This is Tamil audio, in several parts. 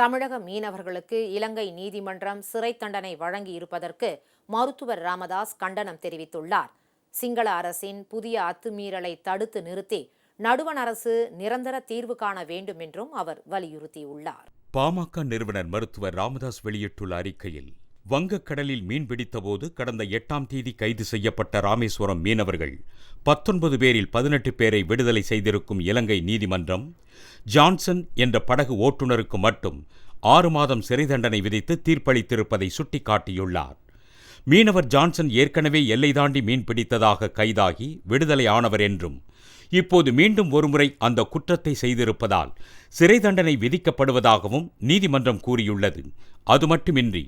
தமிழக மீனவர்களுக்கு இலங்கை நீதிமன்றம் சிறை தண்டனை வழங்கி இருப்பதற்கு மருத்துவர் ராமதாஸ் கண்டனம் தெரிவித்துள்ளார். சிங்கள அரசின் புதிய அத்துமீறலை தடுத்து நிறுத்தி நடுவண் அரசு நிரந்தர தீர்வு காண வேண்டும் என்றும் அவர் வலியுறுத்தியுள்ளார். பாமக நிறுவனர் மருத்துவர் ராமதாஸ் வெளியிட்டுள்ள அறிக்கையில் வங்கக்கடலில் மீன்பிடித்தபோது கடந்த எட்டாம் தேதி கைது செய்யப்பட்ட ராமேஸ்வரம் மீனவர்கள் பத்தொன்பது பேரில் பதினெட்டு பேரை விடுதலை செய்திருக்கும் இலங்கை நீதிமன்றம் ஜான்சன் என்ற படகு ஓட்டுநருக்கு மட்டும் ஆறு மாதம் சிறை தண்டனை விதித்து தீர்ப்பளித்திருப்பதை சுட்டிக்காட்டியுள்ளார். மீனவர் ஜான்சன் ஏற்கனவே எல்லை தாண்டி மீன் பிடித்ததாக கைதாகி விடுதலை ஆனவர் என்றும் இப்போது மீண்டும் ஒருமுறை அந்த குற்றத்தை செய்திருப்பதால் சிறை தண்டனை விதிக்கப்படுவதாகவும் நீதிமன்றம் கூறியுள்ளது. அது மட்டுமின்றி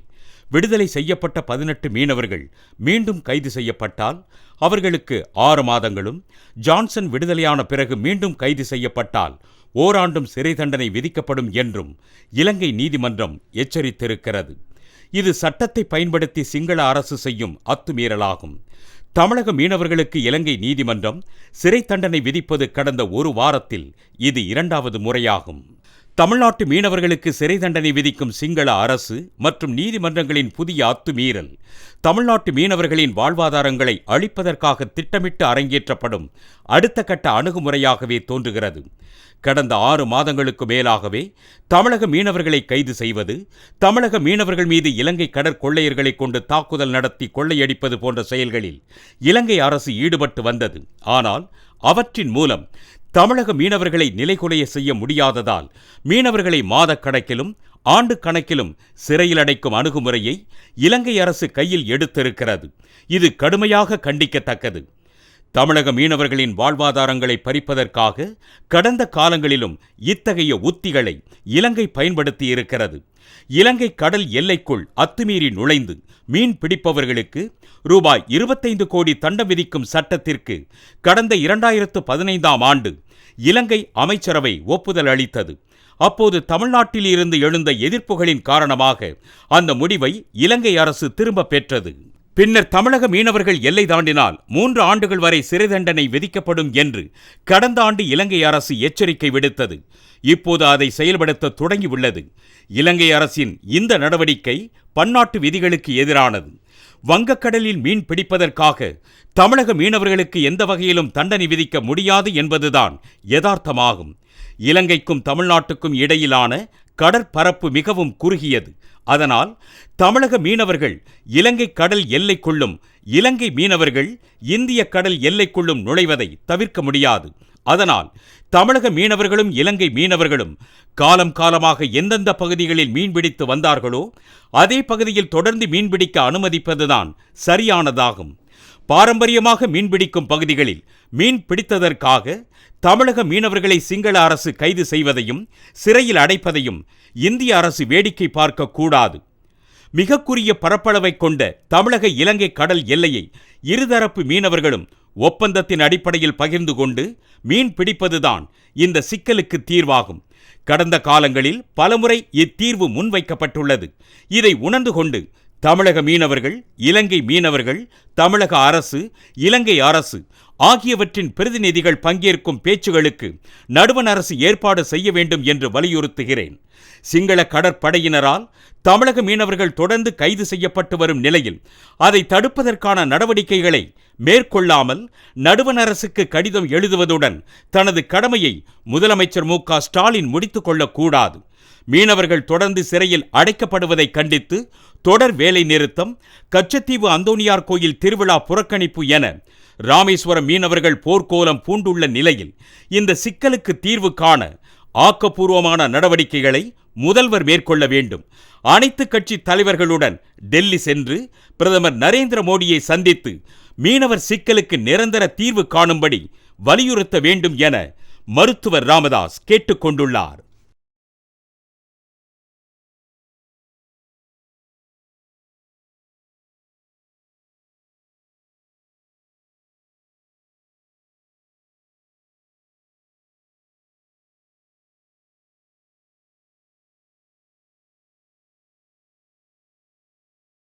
விடுதலை செய்யப்பட்ட பதினெட்டு மீனவர்கள் மீண்டும் கைது செய்யப்பட்டால் அவர்களுக்கு ஆறு மாதங்களும் ஜான்சன் விடுதலையான பிறகு மீண்டும் கைது செய்யப்பட்டால் ஓராண்டும் சிறை தண்டனை விதிக்கப்படும் என்றும் இலங்கை நீதிமன்றம் எச்சரித்திருக்கிறது. இது சட்டத்தை பயன்படுத்தி சிங்கள அரசு செய்யும் அத்துமீறலாகும். தமிழக மீனவர்களுக்கு இலங்கை நீதிமன்றம் சிறை தண்டனை விதிப்பது கடந்த ஒரு வாரத்தில் இது இரண்டாவது முறையாகும். தமிழ்நாட்டு மீனவர்களுக்கு சிறை தண்டனை விதிக்கும் சிங்கள அரசு மற்றும் நீதிமன்றங்களின் புதிய அத்துமீறல். தமிழ்நாட்டு மீனவர்களின் வாழ்வாதாரங்களை அழிப்பதற்காக திட்டமிட்டு அரங்கேற்றப்படும் அடுத்த கட்ட அணுகுமுறையாகவே தோன்றுகிறது. கடந்த ஆறு மாதங்களுக்கு மேலாகவே தமிழக மீனவர்களை கைது செய்வது தமிழக மீனவர்கள் மீது இலங்கை கடற்கொள்ளையர்களை கொண்டு தாக்குதல் நடத்தி கொள்ளையடிப்பது போன்ற செயல்களில் இலங்கை அரசு ஈடுபட்டு வந்தது. ஆனால் அவற்றின் மூலம் தமிழக மீனவர்களை நிலைகுலைய செய்ய முடியாததால் மீனவர்களை மாதக்கணக்கிலும் ஆண்டு கணக்கிலும் சிறையில் அடைக்கும் அணுகுமுறையை இலங்கை அரசு கையில் எடுத்திருக்கிறது. இது கடுமையாக கண்டிக்கத்தக்கது. தமிழக மீனவர்களின் வாழ்வாதாரங்களை பறிப்பதற்காக கடந்த காலங்களிலும் இத்தகைய உத்திகளை இலங்கை பயன்படுத்தியிருக்கிறது. இலங்கை கடல் எல்லைக்குள் அத்துமீறி நுழைந்து மீன் பிடிப்பவர்களுக்கு ரூபாய் இருபத்தைந்து கோடி தண்டம் விதிக்கும் சட்டத்திற்கு கடந்த இரண்டாயிரத்து பதினைந்தாம் ஆண்டு இலங்கை அமைச்சரவை ஒப்புதல் அளித்தது. அப்போது தமிழ்நாட்டில் இருந்து எழுந்த எதிர்ப்புகளின் காரணமாக அந்த முடிவை இலங்கை அரசு திரும்ப பெற்றது. பின்னர் தமிழக மீனவர்கள் எல்லை தாண்டினால் மூன்று ஆண்டுகள் வரை சிறை தண்டனை விதிக்கப்படும் என்று கடந்த ஆண்டு இலங்கை அரசு எச்சரிக்கை விடுத்தது. இப்போது அதை செயல்படுத்த தொடங்கியுள்ளது. இலங்கை அரசின் இந்த நடவடிக்கை பன்னாட்டு விதிகளுக்கு எதிரானது. வங்கக்கடலில் மீன் பிடிப்பதற்காக தமிழக மீனவர்களுக்கு எந்த வகையிலும் தண்டனை விதிக்க முடியாது என்பதுதான் யதார்த்தமாகும். இலங்கைக்கும் தமிழ்நாட்டுக்கும் இடையிலான கடற்பரப்பு மிகவும் குறுகியது. அதனால் தமிழக மீனவர்கள் இலங்கை கடல் எல்லைக்குள்ளும் இலங்கை மீனவர்கள் இந்திய கடல் எல்லைக்குள்ளும் நுழைவதை தவிர்க்க முடியாது. அதனால் தமிழக மீனவர்களும் இலங்கை மீனவர்களும் காலம் காலமாக எந்தெந்த பகுதிகளில் மீன்பிடித்து வந்தார்களோ அதே பகுதியில் தொடர்ந்து மீன்பிடிக்க அனுமதிப்பதுதான் சரியானதாகும். பாரம்பரியமாக மீன்பிடிக்கும் பகுதிகளில் மீன் பிடித்ததற்காக தமிழக மீனவர்களை சிங்கள அரசு கைது செய்வதையும் சிறையில் அடைப்பதையும் இந்திய அரசு வேடிக்கை பார்க்கக்கூடாது. மிகக்குரிய பரப்பளவை கொண்ட தமிழக இலங்கை கடல் எல்லையை இருதரப்பு மீனவர்களும் ஒப்பந்தத்தின் அடிப்படையில் பகிர்ந்து கொண்டு மீன் பிடிப்பதுதான் இந்த சிக்கலுக்கு தீர்வாகும். கடந்த காலங்களில் பலமுறை இத்தீர்வு முன்வைக்கப்பட்டுள்ளது. இதை உணர்ந்து கொண்டு தமிழக மீனவர்கள் இலங்கை மீனவர்கள் தமிழக அரசு இலங்கை அரசு ஆகியவற்றின் பிரதிநிதிகள் பங்கேற்கும் பேச்சுகளுக்கு நடுவண் அரசு ஏற்பாடு செய்ய வேண்டும் என்று வலியுறுத்துகிறேன். சிங்கள கடற்படையினரால் தமிழக மீனவர்கள் தொடர்ந்து கைது செய்யப்பட்டு வரும் நிலையில் அதை தடுப்பதற்கான நடவடிக்கைகளை மேற்கொள்ளாமல் நடுவண் அரசுக்கு கடிதம் எழுதுவதுடன் தனது கடமையை முதலமைச்சர் மு க ஸ்டாலின் முடித்துக் கொள்ளக்கூடாது. மீனவர்கள் தொடர்ந்து சிறையில் அடைக்கப்படுவதை கண்டித்து தொடர் வேலை நிறுத்தம் கச்சத்தீவு அந்தோனியார் கோயில் திருவிழா புறக்கணிப்பு என ராமேஸ்வரம் மீனவர்கள் போர்க்கோலம் பூண்டுள்ள நிலையில் இந்த சிக்கலுக்கு தீர்வு காண ஆக்கப்பூர்வமான நடவடிக்கைகளை முதல்வர் மேற்கொள்ள வேண்டும். அனைத்து கட்சி தலைவர்களுடன் டெல்லி சென்று பிரதமர் நரேந்திர மோடியை சந்தித்து மீனவர் சிக்கலுக்கு நிரந்தர தீர்வு காணும்படி வலியுறுத்த வேண்டும் என மருத்துவர் ராமதாஸ் கேட்டுக்கொண்டுள்ளார்